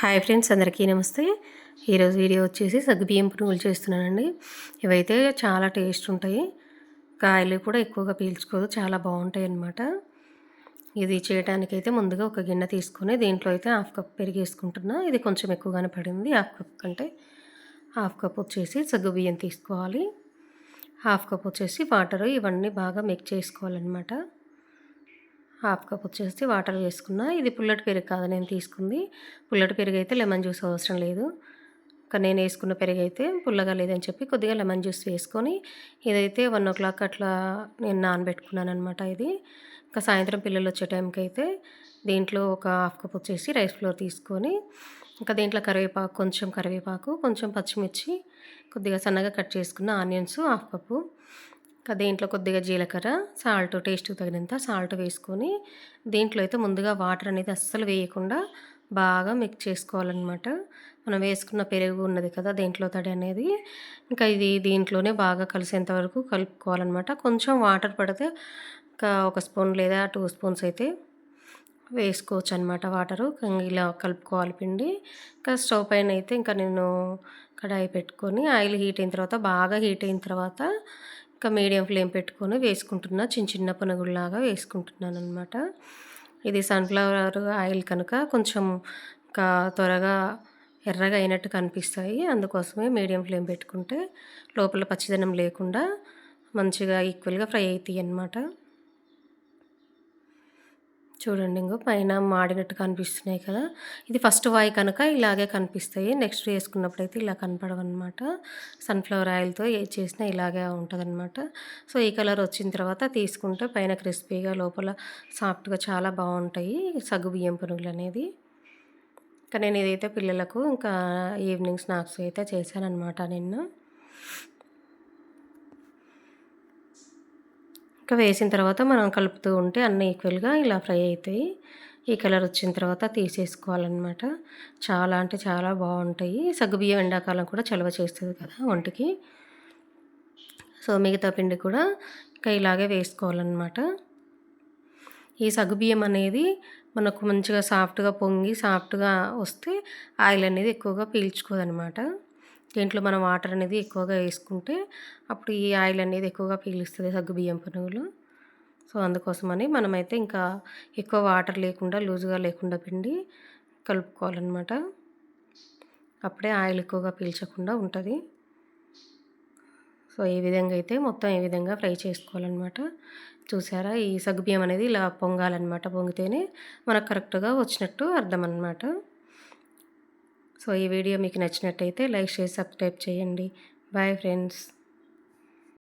Hi friends అందరికీ నమస్తే. ఈరోజు వీడియో వచ్చేసి సగ్గుబియ్యం పునుగులు చేస్తున్నానండి. ఇవైతే చాలా టేస్ట్ ఉంటాయి. కాయలు కూడా ఎక్కువగా పీల్చుకోదు చాలా బాగుంటాయి అన్నమాట. ఇది చేయడానికైతే ముందుగా ఒక గిన్నె తీసుకొని దీంట్లో అయితే హాఫ్ కప్ పెరిగేసుకుంటున్నా. ఇది కొంచెం ఎక్కువగానే పడింది హాఫ్ కప్ కంటే. హాఫ్ కప్ వచ్చేసి సగ్గుబియ్యం తీసుకోవాలి. హాఫ్ కప్ వచ్చేసి వాటర్ ఇవన్నీ బాగా మిక్స్ చేసుకోవాలన్నమాట. హాఫ్ కప్ వచ్చేసి వాటర్ వేసుకున్నా. ఇది పుల్లటి పెరుగు కాదు నేను తీసుకుంది. పుల్లటి పెరుగు అయితే లెమన్ జ్యూస్ అవసరం లేదు. కానీ నేను వేసుకున్న పెరుగు అయితే పుల్లగా లేదని చెప్పి కొద్దిగా లెమన్ జ్యూస్ వేసుకొని ఇదైతే వన్ ఓ క్లాక్ అట్లా నేను నానబెట్టుకున్నాను అనమాట ఇది. ఇంకా సాయంత్రం పిల్లలు వచ్చే టైంకి అయితే దీంట్లో ఒక హాఫ్ కప్ వచ్చేసి రైస్ ఫ్లోర్ తీసుకొని ఇంకా దీంట్లో కరివేపాకు కొంచెం కరివేపాకు కొంచెం పచ్చిమిర్చి కొద్దిగా సన్నగా కట్ చేసుకున్న ఆనియన్స్ హాఫ్ కప్పు. దీంట్లో కొద్దిగా జీలకర్ర సాల్ట్ టేస్ట్ తగినంత సాల్ట్ వేసుకొని దీంట్లో అయితే ముందుగా వాటర్ అనేది అస్సలు వేయకుండా బాగా మిక్స్ చేసుకోవాలన్నమాట. మనం వేసుకున్న పెరుగు ఉన్నది కదా దీంట్లో తడి అనేది. ఇంకా ఇది దీంట్లోనే బాగా కలిసేంత వరకు కలుపుకోవాలన్నమాట. కొంచెం వాటర్ పడితే ఇంకా ఒక స్పూన్ లేదా టూ స్పూన్స్ అయితే వేసుకోవచ్చు అనమాట వాటరు ఇలా కలుపుకోవాలి పిండి. ఇంకా స్టవ్ పైన అయితే ఇంకా నేను కడాయి పెట్టుకొని ఆయిల్ హీట్ అయిన తర్వాత బాగా హీట్ అయిన తర్వాత ఇంకా మీడియం ఫ్లేమ్ పెట్టుకొని వేసుకుంటున్నా. చిన్న చిన్న పునుగుల్లాగా వేసుకుంటున్నాను అనమాట ఇది సన్ఫ్లవర్ ఆయిల్ కనుక కొంచెం ఇంకా త్వరగా ఎర్రగా అయినట్టు కనిపిస్తాయి. అందుకోసమే మీడియం ఫ్లేమ్ పెట్టుకుంటే లోపల పచ్చిదనం లేకుండా మంచిగా ఈక్వల్గా ఫ్రై అవుతాయి అన్నమాట చూడండి ఇంకో పైన మాడినట్టు కనిపిస్తున్నాయి కదా. ఇది ఫస్ట్ వాయి కనుక ఇలాగే కనిపిస్తాయి. నెక్స్ట్ వేసుకున్నప్పుడు అయితే ఇలా కనపడవన్నమాట. సన్ఫ్లవర్ ఆయిల్తో చేసిన చేసినా ఇలాగే ఉంటుందన్నమాట. సో ఈ కలర్ వచ్చిన తర్వాత తీసుకుంటే పైన క్రిస్పీగా లోపల సాఫ్ట్గా చాలా బాగుంటాయి సగ్గు బియ్యం పునుగులు అనేది. ఇంకా నేను ఇదైతే పిల్లలకు ఇంకా ఈవినింగ్ స్నాక్స్ అయితే చేశానన్నమాట నిన్న. ఇంకా వేసిన తర్వాత మనం కలుపుతూ ఉంటే అన్నీ ఈక్వల్గా ఇలా ఫ్రై అవుతాయి ఈ కలర్ వచ్చిన తర్వాత తీసేసుకోవాలన్నమాట. చాలా అంటే చాలా బాగుంటాయి. సగ్గుబియ్యం ఎండాకాలం కూడా చలవ చేస్తుంది కదా వంటికి సో మిగతా పిండి కూడా ఇంకా ఇలాగే వేసుకోవాలన్నమాట. ఈ సగ్గుబియ్యం అనేది మనకు మంచిగా సాఫ్ట్గా పొంగి సాఫ్ట్గా వస్తే ఆయిల్ అనేది ఎక్కువగా పీల్చుకోదనమాట దీంట్లో మనం వాటర్ అనేది ఎక్కువగా వేసుకుంటే అప్పుడు ఈ ఆయిల్ అనేది ఎక్కువగా పీలుస్తుంది సగ్గు బియ్యం పునుగులు సో అందుకోసమని మనమైతే ఇంకా ఎక్కువ వాటర్ లేకుండా లూజుగా లేకుండా పిండి కలుపుకోవాలన్నమాట. అప్పుడే ఆయిల్ ఎక్కువగా పీల్చకుండా ఉంటుంది. సో ఈ విధంగా అయితే మొత్తం ఈ విధంగా ఫ్రై చేసుకోవాలన్నమాట. చూసారా? ఈ సగ్గుబియ్యం అనేది ఇలా పొంగాలన్నమాట. పొంగితేనే మనకు కరెక్ట్గా వచ్చినట్టు అర్థం అన్నమాట సో ఈ వీడియో మీకు నచ్చినట్టయితే లైక్ చేసి సబ్స్క్రైబ్ చేయండి. Bye friends